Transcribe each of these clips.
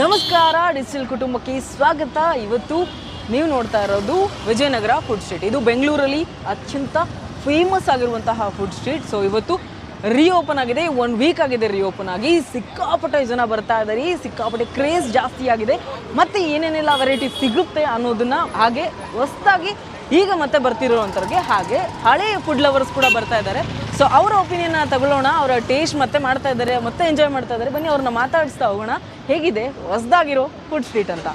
ನಮಸ್ಕಾರ ಡಿಜಿಟಲ್ ಕುಟುಂಬಕ್ಕೆ ಸ್ವಾಗತ. ಇವತ್ತು ನೀವು ನೋಡ್ತಾ ಇರೋದು ವಿಜಯನಗರ ಫುಡ್ ಸ್ಟ್ರೀಟ್ ಇದು ಬೆಂಗಳೂರಲ್ಲಿ ಅತ್ಯಂತ ಫೇಮಸ್ ಆಗಿರುವಂತಹ ಫುಡ್ ಸ್ಟ್ರೀಟ್ ಸೊ ಇವತ್ತು ರೀಓಪನ್ ಆಗಿದೆ. ಒನ್ ವೀಕ್ ಆಗಿದೆ ರೀಓಪನ್ ಆಗಿ. ಸಿಕ್ಕಾಪಟ್ಟೆ ಜನ ಬರ್ತಾ ಇದ್ದಾರೆ. ಸಿಕ್ಕಾಪಟ್ಟೆ ಕ್ರೇಜ್ ಜಾಸ್ತಿ ಆಗಿದೆ. ಮತ್ತೆ ಏನೇನೆಲ್ಲ ವೆರೈಟಿ ಸಿಗುತ್ತೆ ಅನ್ನೋದನ್ನ ಹಾಗೆ ಹೊಸದಾಗಿ ಈಗ ಮತ್ತೆ ಬರ್ತಿರೋವಂಥವ್ರಿಗೆ ಹಾಗೆ ಹಳೆಯ ಫುಡ್ ಲವರ್ಸ್ ಕೂಡ ಬರ್ತಾ ಇದ್ದಾರೆ. ಸೊ ಅವರ ಒಪಿನಿಯನ್ ತಗೊಳ್ಳೋಣ, ಅವರ ಟೇಸ್ಟ್ ಮತ್ತೆ ಮಾಡ್ತಾ ಇದ್ದಾರೆ, ಮತ್ತೆ ಎಂಜಾಯ್ ಮಾಡ್ತಾ ಇದ್ದಾರೆ. ಬನ್ನಿ, ಅವ್ರನ್ನ ಮಾತಾಡಿಸ್ತಾ ಹೋಗೋಣ. ಹೇಗಿದೆ? ಹೊಸದಾಗಿರೋ ಫುಡ್ ಸ್ಟ್ರೀಟ್ ಅಂತ.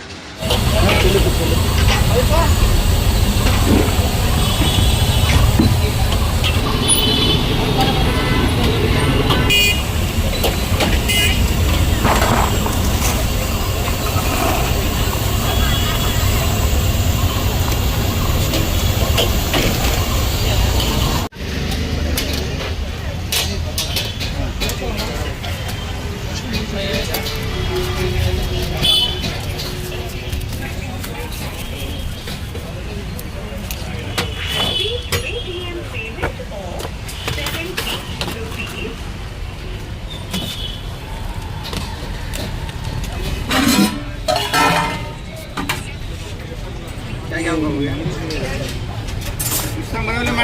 ಮೇಡಮ್,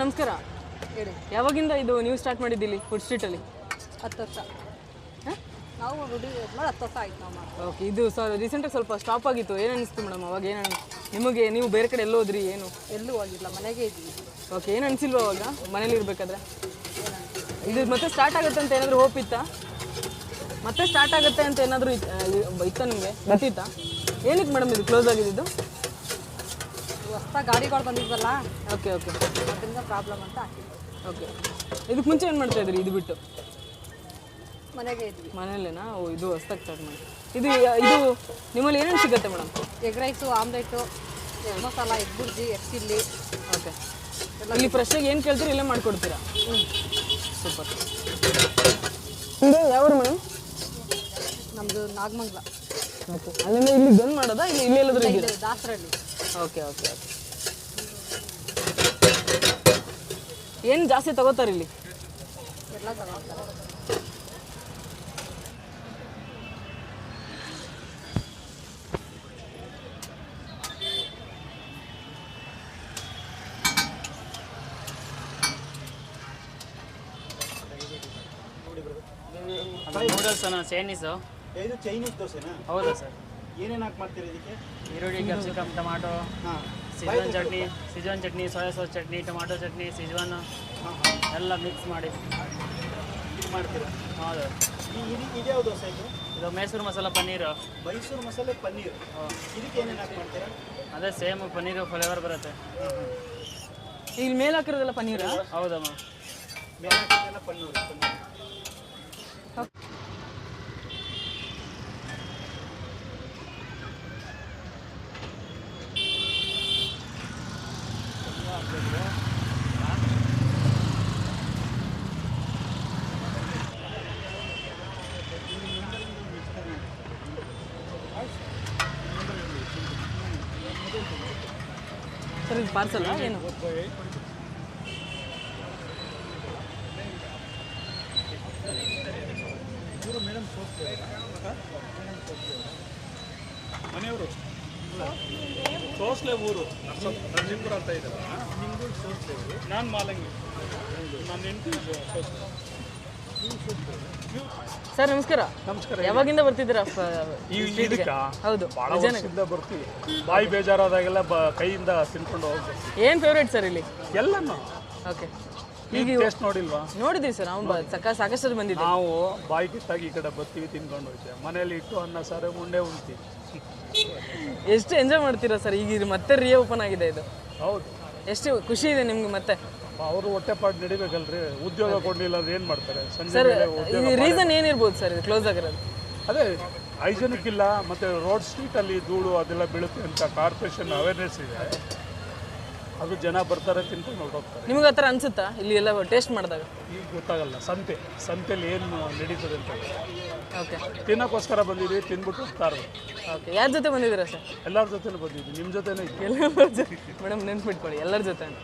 ನಮಸ್ಕಾರ. ಯಾವಾಗಿಂದ ಇದು ನೀವು ಸ್ಟಾರ್ಟ್ ಮಾಡಿದ್ದಿಲ್ಲಿ ಫುಡ್ ಸ್ಟ್ರೀಟಲ್ಲಿ ಹತ್ತು ವರ್ಷ. ನಾವು ರೂಢಿ ಮಾಡಿ ಹತ್ತು ವರ್ಷ ಆಯ್ತು ನಾವು ಮಾಡಿ ಓಕೆ ಇದು ಸರ್ ರೀಸೆಂಟಾಗಿ ಸ್ವಲ್ಪ ಸ್ಟಾಪ್ ಆಗಿತ್ತು. ಏನು ಅನಿಸ್ತು ಮೇಡಮ್ ಅವಾಗ? ಏನು ನಿಮಗೆ ನೀವು ಬೇರೆ ಕಡೆ ಎಲ್ಲೋ ಹೋದ್ರಿ? ಏನು? ಎಲ್ಲೂ ಹೋಗಿಲ್ಲ ಮನೆಗೆ ಇದ್ವಿ ಓಕೆ ಏನು ಅನಿಸಿಲ್ವ ಅವಾಗ? ಮನೇಲಿ ಇರಬೇಕಾದ್ರೆ? ಇದು ಮತ್ತೆ ಸ್ಟಾರ್ಟ್ ಆಗುತ್ತೆ ಅಂತ ಏನಾದರೂ ಹೋಪ್ ಇತ್ತಾ? ಮತ್ತೆ ಸ್ಟಾರ್ಟ್ ಆಗುತ್ತೆ ಅಂತ ಏನಾದರೂ ಇತ್ತ ನಿಮಗೆ? ಗೊತ್ತಿತ್ತಾ ಏನಕ್ಕೆ ಮೇಡಮ್ ಇದು ಕ್ಲೋಸ್ ಆಗಿದ್ದು? ಹೊಸ ಗಾಡಿಗಳು ಬಂದಿದ್ವಲ್ಲ ಓಕೆ ಓಕೆ ಅದರಿಂದ ಪ್ರಾಬ್ಲಮ್ ಅಂತ ಓಕೆ ಇದಕ್ಕೆ ಮುಂಚೆ ಏನು ಮಾಡ್ತಾ ಇದ್ರಿ? ಇದು ಬಿಟ್ಟು? ಮನೆಗೆ ಇದ್ವಿ. ಮನೆಯಲ್ಲೇನಾ? ಓ ಇದು ಹೊಸ್ದಾಗಿ ಸ್ಟಾರ್ಟ್ ಮಾಡಿ. ಇದು ಇದು ನಿಮ್ಮಲ್ಲಿ ಏನೇನು ಸಿಗುತ್ತೆ madam? Egg rice omelette masala egg bhurji egg chilli okay. ಇಲ್ಲಿ ಫ್ರೆಶ್ಶಾಗಿ ಏನು ಕೇಳ್ತೀರಿ ಇಲ್ಲೇ ಮಾಡಿಕೊಡ್ತೀರಾ? ಸೂಪರ್. ಇದು ಯಾವ ಮೇಡಮ್? ನಮ್ಮದು ನಾಗಮಂಗ್ಲ. ಓಕೆ. ಅಲ್ಲಿಂದ ಇಲ್ಲಿ ಬಂದ್ ಮಾಡೋದಾ? ಇಲ್ಲಿ ಇಲ್ಲಿ ಎಲ್ಲಾದ್ರೂ ಇದು ದಾಸರಳ್ಳಿ. Okay okay okay. ಏನು ಜಾಸ್ತಿ ತಗೋತಾರೆ ಇಲ್ಲಿ? ಎಲ್ಲ ತಗೊಳ್ತಾರೆ ನೂಡಲ್ಸ್ ಅನ್ನ ಚೈನೀಸು ಇದು ಚೈನೀಸ್ ದೋಸೆನಾ? ಹೌದಾ ಸರ್. ಏನೇನು ಹಾಕಿ ಮಾಡ್ತೀರಿ ಇದಕ್ಕೆ? ಈರುಳ್ಳಿ ಕ್ಯಾಪ್ಸಿಕಮ್ ಟೊಮಾಟೊ ಹಾಂ. Schezwan chutney Schezwan chutney soya sauce chutney tomato chutney Schezwan ಎಲ್ಲ ಮಿಕ್ಸ್ ಮಾಡಿ ಇದು ಮಾಡ್ತೀರಾ? ಹೌದು. ಇದು ಇದ್ಯಾವ ದೋಸೆ ಇದು? ಇದು ಮೈಸೂರು ಮಸಾಲ ಪನ್ನೀರು. ಮೈಸೂರು ಮಸಾಲೆ ಪನ್ನೀರ್. ಇದಕ್ಕೆ ಏನೇನು ಹಾಕಿ ಮಾಡ್ತೀರಾ? ಅದೇ ಸೇಮ್ ಪನ್ನೀರು ಫ್ಲೇವರ್ ಬರುತ್ತೆ. ಇಲ್ಲಿ ಮೇಲೆ ಹಾಕಿರೋದೆಲ್ಲ ಪನ್ನೀರ? ಹೌದಮ್ಮ ಮೇಲೆ ಹಾಕಿದ್ದೆಲ್ಲ ಪನ್ನೀರ್ ಪನ್ನೀರ್ ಸರ್ ಇದು ಪಾರ್ಸಲ್ ಏನು ಮನೆಯವರು ಸೋಸ್ಲೆ ಊರು. ನರಸಿಂಪುರ ಅಂತ ಇದ್ದಾರೆ ನಾನು ಮಾಲಂಗಿ. ನನ್ನ ಹೆಂಡತಿ ಸೋಸ್ಲೆ. ಸರ್ ನಮಸ್ಕಾರ. ನಮಸ್ಕಾರ ಯಾವಾಗಿಂದ ಬರ್ತಿದ್ದೀರಾ? ಈ ಇದಕ್ಕ? ಹೌದು ಭಾಳ ವರ್ಷದಿಂದ ಬರ್ತೀವಿ. ಬಾಯಿ ಬೇಜಾರಾದಾಗೆಲ್ಲ ಬ ಕೈಯಿಂದ ತಿನ್ಕೊಂಡು ಹೋಗ್ಬೇಕು. ಏನು ಫೇವ್ರೇಟ್ ಸರ್ ಇಲ್ಲಿ? ಎಲ್ಲನೂ. ಓಕೆ. ಈಗ ಟೇಸ್ಟ್ ನೋಡಿಲ್ವಾ? ನೋಡಿದ್ದೀವಿ ಸರ್ ನಾವು ಸಾಕ ಸಾಕಷ್ಟು ಸಲ ಬಂದಿದ್ದೆ ನಾವು ಬಾಯಿ ಕಿತ್ತಾಗಿ ಈ ಕಡೆ ಬರ್ತೀವಿ ತಿನ್ಕೊಂಡು ಹೋಗ್ತೀವಿ. ಮನೇಲಿ ಇಟ್ಟು ಅನ್ನ ಸಾರು ಉಂಡೆ ಉಣ್ತೀವಿ. ಎಷ್ಟು ಎಂಜಾಯ್ ಮಾಡ್ತೀರಾ ಸರ್ ಈಗ ಇದು ಮತ್ತೆ ರೀ ಓಪನ್ ಆಗಿದೆ ಇದು. ಹೌದು. ಎಷ್ಟು ಖುಷಿ ಇದೆ ನಿಮ್ಗೆ ಮತ್ತೆ? ಅವರು ಹೊಟ್ಟೆಪಾಡು ನಡಿಬೇಕಲ್ರಿ? ಉದ್ಯೋಗ ಕೊಡಲಿಲ್ಲ ಅಂದ್ರೆ ಏನು ಮಾಡ್ತಾರೆ? ಸಂಜೆ ಸರ್ ಮೇಲೆ ಉದ್ಯೋಗ ಇದು ರೀಸನ್ ಏನಿರ್ಬೋದು ಸರ್ ಇದು ಕ್ಲೋಸ್ ಆಗಿರೋದು? ಅದೇ ಹೈಜೆನಿಕ್ ಇಲ್ಲ ಮತ್ತು ರೋಡ್ ಸ್ಟ್ರೀಟಲ್ಲಿ ಧೂಳು ಅದೆಲ್ಲ ಬೀಳುತ್ತೆ ಅಂತ ಕಾರ್ಪೊರೇಷನ್ ಅವೇರ್ನೆಸ್ ಇದೆ. ಅದು ಜನ ಬರ್ತಾರೆ ತಿಂತಾರೆ ನೋಡೋಗ್ತಾರೆ ನಿಮ್ಗೆ ಆ ಥರ ಅನ್ಸುತ್ತಾ? ಇಲ್ಲಿ ಎಲ್ಲ ಟೇಸ್ಟ್ ಮಾಡಿದಾಗ? ಈಗ ಗೊತ್ತಾಗಲ್ಲ ಸಂತೆ ಸಂತೆಯಲ್ಲಿ ಏನು ನಡೀತದೆ ಅಂತ ಓಕೆ. ತಿನ್ನೋಕ್ಕೋಸ್ಕರ ಬಂದಿದ್ದೀವಿ ತಿಂದ್ಬಿಟ್ಟು ಹೋಗ್ತಾ ಓಕೆ ಯಾರ ಜೊತೆ ಬಂದಿದ್ದೀರಾ ಸರ್? ಎಲ್ಲರ ಜೊತೆನೂ ಬಂದಿದ್ದೀವಿ ನಿಮ್ಮ ಜೊತೆನೇ ಇದ್ದೀವಿ. ಎಲ್ಲರ ಜೊತೆ ಮೇಡಮ್ ನೆನ್ಪಿಟ್ಕೊಳ್ಳಿ ಎಲ್ಲರ ಜೊತೆ ಅಂತ.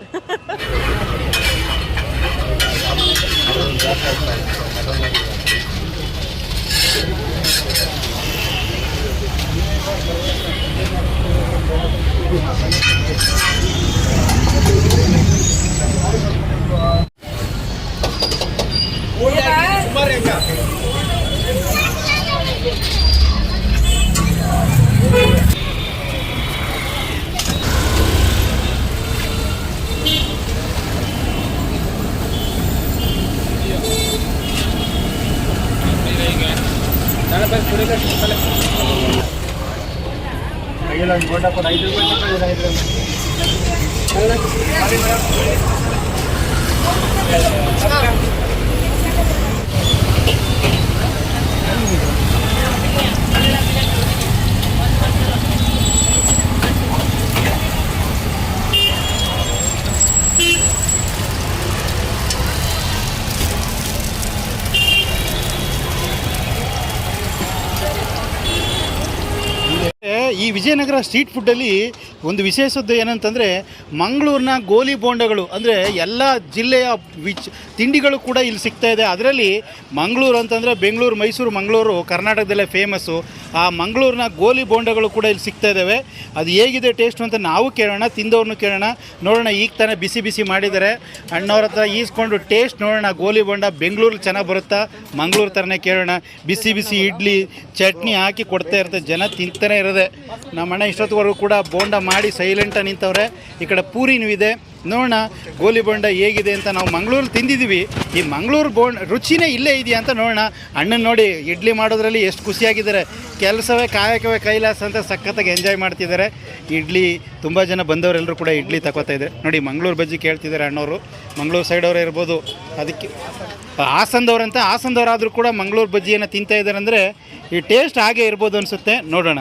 ಇಲ್ಲ ಬೋಟ್ ಹಾಕೊಂಡು ಐದು ರೂಪಾಯಿ ತಗೊಂಡು ಐದು ರೂಪಾಯಿ ಈ ವಿಜಯನಗರ ಸ್ಟ್ರೀಟ್ ಫುಡ್ಡಲ್ಲಿ ಒಂದು ವಿಶೇಷದ್ದು ಏನಂತಂದರೆ ಮಂಗಳೂರಿನ ಗೋಲಿ ಬೋಂಡಗಳು, ಅಂದರೆ ಎಲ್ಲ ಜಿಲ್ಲೆಯ ವಿಚ್ ತಿಂಡಿಗಳು ಕೂಡ ಇಲ್ಲಿ ಸಿಗ್ತಾ ಇದೆ. ಅದರಲ್ಲಿ ಮಂಗಳೂರು ಅಂತಂದರೆ ಬೆಂಗಳೂರು, ಮೈಸೂರು, ಮಂಗಳೂರು, ಕರ್ನಾಟಕದಲ್ಲೇ ಫೇಮಸ್ಸು ಆ ಮಂಗಳೂರಿನ ಗೋಲಿ ಬೋಂಡಗಳು ಕೂಡ ಇಲ್ಲಿ ಸಿಗ್ತಾ ಇದ್ದಾವೆ ಅದು ಹೇಗಿದೆ ಟೇಸ್ಟು ಅಂತ ನಾವು ಕೇಳೋಣ, ತಿಂದವ್ರನ್ನೂ ಕೇಳೋಣ. ನೋಡೋಣ, ಈಗ ತಾನೇ ಬಿಸಿ ಬಿಸಿ ಮಾಡಿದ್ದಾರೆ. ಅಣ್ಣವ್ರ ಹತ್ರ ಈಸ್ಕೊಂಡು ಟೇಸ್ಟ್ ನೋಡೋಣ, ಗೋಲಿ ಬೋಂಡ ಬೆಂಗಳೂರು ಚೆನ್ನಾಗಿ ಬರುತ್ತಾ? ಮಂಗಳೂರು ಥರನೇ ಕೇಳೋಣ. ಬಿಸಿ ಬಿಸಿ ಇಡ್ಲಿ, ಚಟ್ನಿ ಹಾಕಿ ಕೊಡ್ತಾ ಇರ್ತದೆ ಜನ, ತಿಂತಾನೆ ಇರೋದೆ. ನಮ್ಮ ಅಣ್ಣ ಇಷ್ಟೊತ್ತವರೆಗೂ ಕೂಡ ಬೋಂಡ ಮಾಡಿ ಸೈಲೆಂಟಾಗಿ ನಿಂತವ್ರೆ. ಈ ಕಡೆ ಪೂರಿನೂ ಇದೆ. ನೋಡೋಣ, ಗೋಲಿ ಬೋಂಡ ಹೇಗಿದೆ ಅಂತ ನಾವು ಮಂಗಳೂರು ತಿಂದಿದ್ದೀವಿ. ಈ ಮಂಗಳೂರು ಬೋಂಡ್ ರುಚಿನೇ ಇಲ್ಲೇ ಇದೆಯಾ ಅಂತ ನೋಡೋಣ. ಅಣ್ಣನ ನೋಡಿ, ಇಡ್ಲಿ ಮಾಡೋದ್ರಲ್ಲಿ ಎಷ್ಟು ಖುಷಿಯಾಗಿದ್ದಾರೆ. ಕೆಲಸವೇ ಕಾಯಕವೇ ಕೈಲಾಸ ಅಂತ ಸಖತ್ತಾಗಿ ಎಂಜಾಯ್ ಮಾಡ್ತಿದ್ದಾರೆ. ಇಡ್ಲಿ, ತುಂಬ ಜನ ಬಂದವರೆಲ್ಲರೂ ಕೂಡ ಇಡ್ಲಿ ತಗೋತಾ ಇದ್ದಾರೆ. ನೋಡಿ, ಮಂಗಳೂರು ಬಜ್ಜಿ ಕೇಳ್ತಿದ್ದಾರೆ ಅಣ್ಣವರು. ಮಂಗಳೂರು ಸೈಡವರೇ ಇರ್ಬೋದು. ಅದಕ್ಕೆ, ಹಾಸನದವ್ರಂತ, ಹಾಸನದವರಾದರೂ ಕೂಡ ಮಂಗಳೂರು ಬಜ್ಜಿಯನ್ನು ತಿಂತಾ ಇದ್ದಾರೆ ಅಂದರೆ ಈ ಟೇಸ್ಟ್ ಹಾಗೆ ಇರ್ಬೋದು ಅನಿಸುತ್ತೆ. ನೋಡೋಣ.